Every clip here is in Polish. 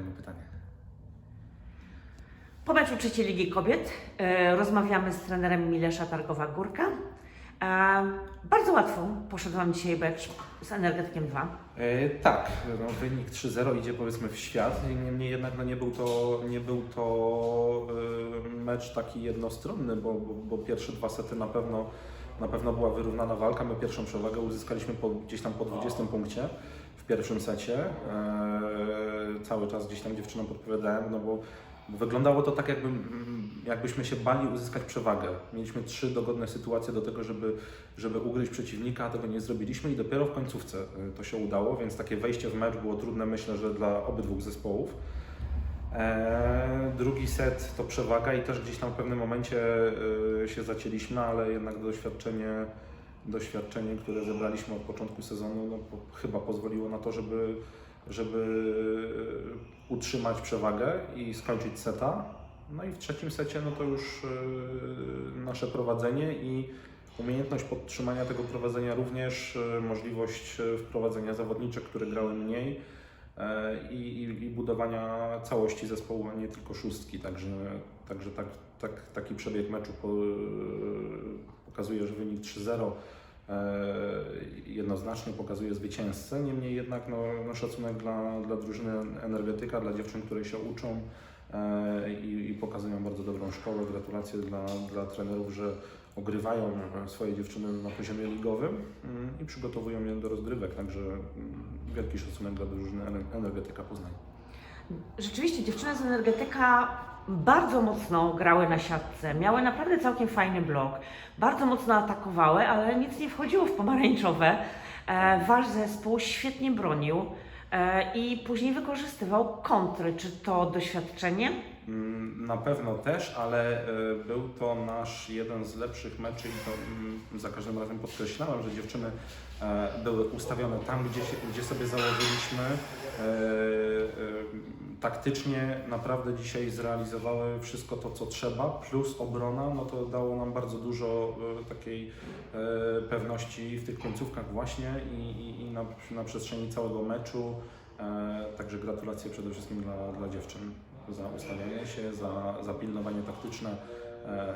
Kolejne pytanie. Po meczu trzeciej Ligi Kobiet e, rozmawiamy z trenerem Milesza Targowa Górka. E, bardzo łatwo poszedł Wam dzisiaj mecz z Energetykiem 2. E, tak, no, wynik 3-0 idzie powiedzmy w świat, niemniej jednak no, nie był to, nie był to e, mecz taki jednostronny, bo, bo, bo pierwsze dwa sety na pewno, na pewno była wyrównana walka. My pierwszą przewagę uzyskaliśmy po, gdzieś tam po 20 punkcie w pierwszym secie. E, cały czas gdzieś tam dziewczynom podpowiadałem, no bo wyglądało to tak, jakby, jakbyśmy się bali uzyskać przewagę. Mieliśmy trzy dogodne sytuacje do tego, żeby, żeby ugryźć przeciwnika, a tego nie zrobiliśmy i dopiero w końcówce y, to się udało, więc takie wejście w mecz było trudne, myślę, że dla obydwu zespołów. Eee, drugi set to przewaga i też gdzieś tam w pewnym momencie y, się zacięliśmy, ale jednak doświadczenie, doświadczenie, które zebraliśmy od początku sezonu, no, po, chyba pozwoliło na to, żeby, żeby y, utrzymać przewagę i skończyć seta. No i w trzecim secie no to już y, nasze prowadzenie i umiejętność podtrzymania tego prowadzenia również, y, możliwość wprowadzenia zawodniczek, które grały mniej e, i, i, i budowania całości zespołu, a nie tylko szóstki. Także, także tak, tak, taki przebieg meczu po, pokazuje, że wynik 3-0 e, jednoznacznie pokazuje zwycięzcę. Niemniej jednak no, no szacunek dla, dla drużyny energetyka, dla dziewczyn, które się uczą e, i, i pokazują bardzo dobrą szkołę. Gratulacje dla, dla trenerów, że ogrywają swoje dziewczyny na poziomie ligowym mm, i przygotowują je do rozgrywek. Także mm, wielki szacunek dla drużyny Ener- energetyka Poznań. Rzeczywiście dziewczyny z Energetyka bardzo mocno grały na siatce, miały naprawdę całkiem fajny blok, bardzo mocno atakowały, ale nic nie wchodziło w pomarańczowe. E, wasz zespół świetnie bronił e, i później wykorzystywał kontry. Czy to doświadczenie? Mm, Na pewno też, ale e, był to nasz jeden z lepszych meczy i to mm, za każdym razem podkreślałem, że dziewczyny e, były ustawione tam, gdzie, się, gdzie sobie założyliśmy. E, Taktycznie naprawdę dzisiaj zrealizowały wszystko to, co trzeba, plus obrona, no to dało nam bardzo dużo takiej pewności w tych końcówkach właśnie i, i, i na, na przestrzeni całego meczu. Także gratulacje przede wszystkim dla, dla dziewczyn za ustawianie się, za, za pilnowanie taktyczne e,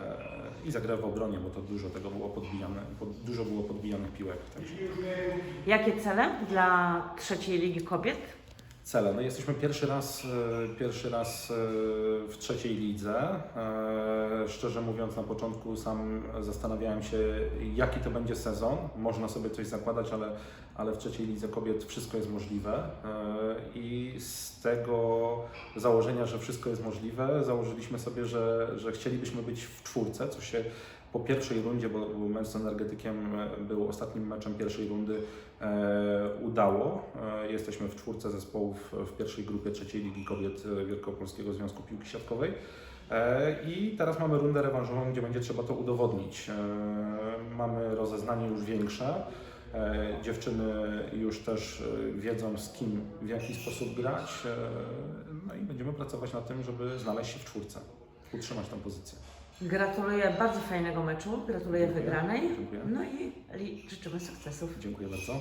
i za grę w obronie, bo to dużo tego było podbijane, pod, dużo było podbijanych piłek. Także Jakie cele dla trzeciej Ligi Kobiet? Cele. No jesteśmy pierwszy raz, e, pierwszy raz e, w trzeciej lidze. E, Szczerze mówiąc, na początku sam zastanawiałem się, jaki to będzie sezon. Można sobie coś zakładać, ale, ale w trzeciej lidze kobiet wszystko jest możliwe. I z tego założenia, że wszystko jest możliwe, założyliśmy sobie, że, że chcielibyśmy być w czwórce, co się po pierwszej rundzie, bo mecz z energetykiem był ostatnim meczem pierwszej rundy, e, udało. E, jesteśmy w czwórce zespołów w pierwszej grupie trzeciej Ligi Kobiet e, Wielkopolskiego Związku Piłki Siatkowej. E, I teraz mamy rundę rewanżową, gdzie będzie trzeba to udowodnić. E, mamy rozeznanie już większe. E, Dziewczyny już też e, wiedzą z kim, w jaki sposób grać. E, No i będziemy pracować nad tym, żeby znaleźć się w czwórce, utrzymać tę pozycję. Gratuluję bardzo fajnego meczu, gratuluję Dziękuję. wygranej. Dziękuję. No i li- życzymy sukcesów. Dziękuję bardzo.